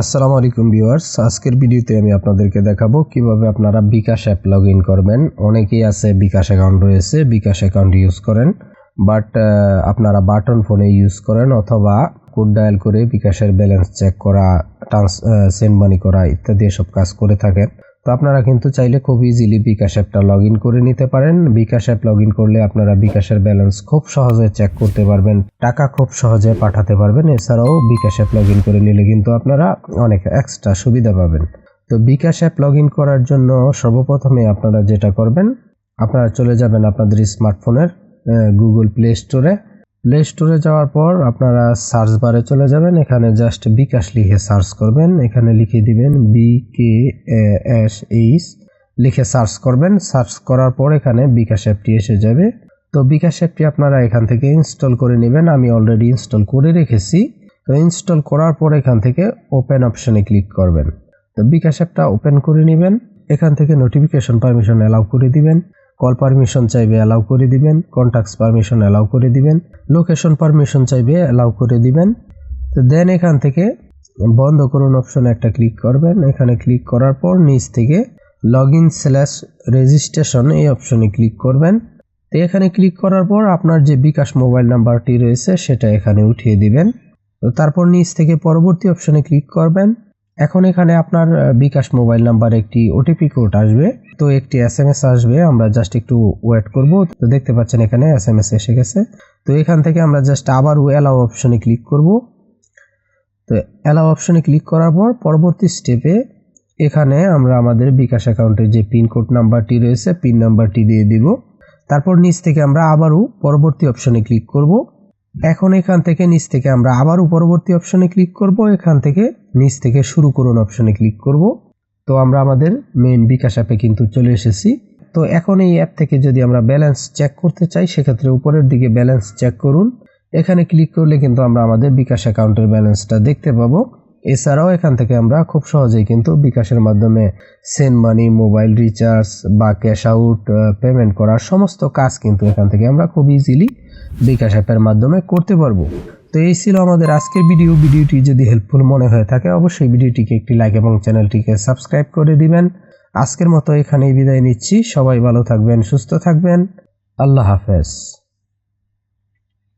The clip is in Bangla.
আসসালামু আলাইকুম ভিউয়ার্স। আজকের ভিডিওতে আমি আপনাদেরকে দেখাবো কীভাবে আপনারা বিকাশ অ্যাপ লগ ইন করবেন। অনেকেই আছে বিকাশ অ্যাকাউন্ট রয়েছে, বিকাশ অ্যাকাউন্ট ইউজ করেন। বাট আপনারা বাটন ফোনে ইউজ করেন অথবা কোড ডায়াল করে বিকাশের ব্যালেন্স চেক করা, ট্রান্স সেন্ড মানি করা ইত্যাদি এসব কাজ করে থাকেন। তো আপনারা কিন্তু চাইলে খুব ইজিলি বিকাশ অ্যাপটা লগ ইন করে নিতে পারেন। বিকাশ অ্যাপ লগ ইন করলে আপনারা বিকাশের ব্যালেন্স খুব সহজে চেক করতে পারবেন, টাকা খুব সহজে পাঠাতে পারবেন। এছাড়াও বিকাশ অ্যাপ লগ ইন করে নিলে কিন্তু আপনারা অনেক এক্সট্রা সুবিধা পাবেন। তো বিকাশ অ্যাপ লগ ইন করার জন্য সর্বপ্রথমে আপনারা যেটা করবেন, আপনারা চলে যাবেন আপনাদের স্মার্টফোনের গুগল প্লে স্টোরে প্লে স্টোরে যাওয়ার পর আপনারা সার্চ বারে চলে যাবেন। এখানে জাস্ট বিকাশ লিখে সার্চ করবেন। এখানে লিখে দিবেন বি কে এস এইচ লিখে সার্চ করবেন। সার্চ করার পর এখানে বিকাশ অ্যাপটি এসে যাবে। তো বিকাশ অ্যাপটি আপনারা এখান থেকে ইনস্টল করে নেবেন। আমি অলরেডি ইনস্টল করে রেখেছি। তো ইনস্টল করার পর এখান থেকে ওপেন অপশনে ক্লিক করবেন। তো বিকাশ অ্যাপটা ওপেন করে নেবেন। এখান থেকে নোটিফিকেশন পারমিশন অ্যালাউ করে দিবেন। কল পারমিশন চাইবে অ্যালাউ করে দিবেন কন্ট্যাক্টস পারমিশন অ্যালাউ করে দিবেন, লোকেশন পারমিশন চাইবে অ্যালাউ করে দিবেন। তো দেন এখান থেকে বন্ধ করুন অপশন একটা ক্লিক করবেন। এখানে ক্লিক করার পর নিচ থেকে লগ ইন স্ল্যাশ রেজিস্ট্রেশন এই অপশনে ক্লিক করবেন। তো এখানে ক্লিক করার পর আপনার যে বিকাশ মোবাইল নাম্বারটি রয়েছে সেটা এখানে উঠিয়ে দিবেন। তো তারপর নিচ থেকে পরবর্তী অপশনে ক্লিক করবেন। এখন এখানে আপনার বিকাশ মোবাইল নাম্বার একটি ওটিপি কোড আসবে। তো একটি এস এম এস আসবে, আমরা জাস্ট একটু ওয়েট করব। তো দেখতে পাচ্ছেন এখানে এস এম এস এসে গেছে। তো এখান থেকে আমরা জাস্ট আবার অ্যালাউ অপশনে ক্লিক করব। তো অ্যালাউ অপশনে ক্লিক করার পর পরবর্তী স্টেপে এখানে আমরা আমাদের বিকাশ অ্যাকাউন্টের যে পিন কোড নাম্বারটি রয়েছে পিন নাম্বারটি দিয়ে দিব। তারপর নিচ থেকে আমরা আবারও পরবর্তী অপশনে ক্লিক করব। এখন এখান থেকে নিচ থেকে আমরা আবারও পরবর্তী অপশনে ক্লিক করব। এখান থেকে নিচ থেকে শুরু করুন অপশনে ক্লিক করব। তো আমরা আমাদের মেন বিকাশ অ্যাপে কিন্তু চলে এসেছি। তো এখন এই অ্যাপ থেকে যদি আমরা ব্যালেন্স চেক করতে চাই, সেক্ষেত্রে উপরের দিকে ব্যালেন্স চেক করুন। এখানে ক্লিক করলে কিন্তু আমরা আমাদের বিকাশ অ্যাকাউন্টের ব্যালেন্সটা দেখতে পাবো। এছাড়াও এখান থেকে আমরা খুব সহজেই কিন্তু বিকাশের মাধ্যমে সেন্ড মানি, মোবাইল রিচার্জ বা ক্যাশ আউট পেমেন্ট করার সমস্ত কাজ কিন্তু এখান থেকে আমরা খুব ইজিলি বিকাশ অ্যাপের মাধ্যমে করতে পারব। তো এই ছিল আমাদের আজকের ভিডিও ভিডিওটি যদি হেল্পফুল মনে হয়ে থাকে, অবশ্যই ভিডিওটিকে একটি লাইক এবং চ্যানেলটিকে সাবস্ক্রাইব করে দিবেন। আজকের মতো এখানেই বিদায় নিচ্ছি। সবাই ভালো থাকবেন, সুস্থ থাকবেন। আল্লাহ হাফেজ।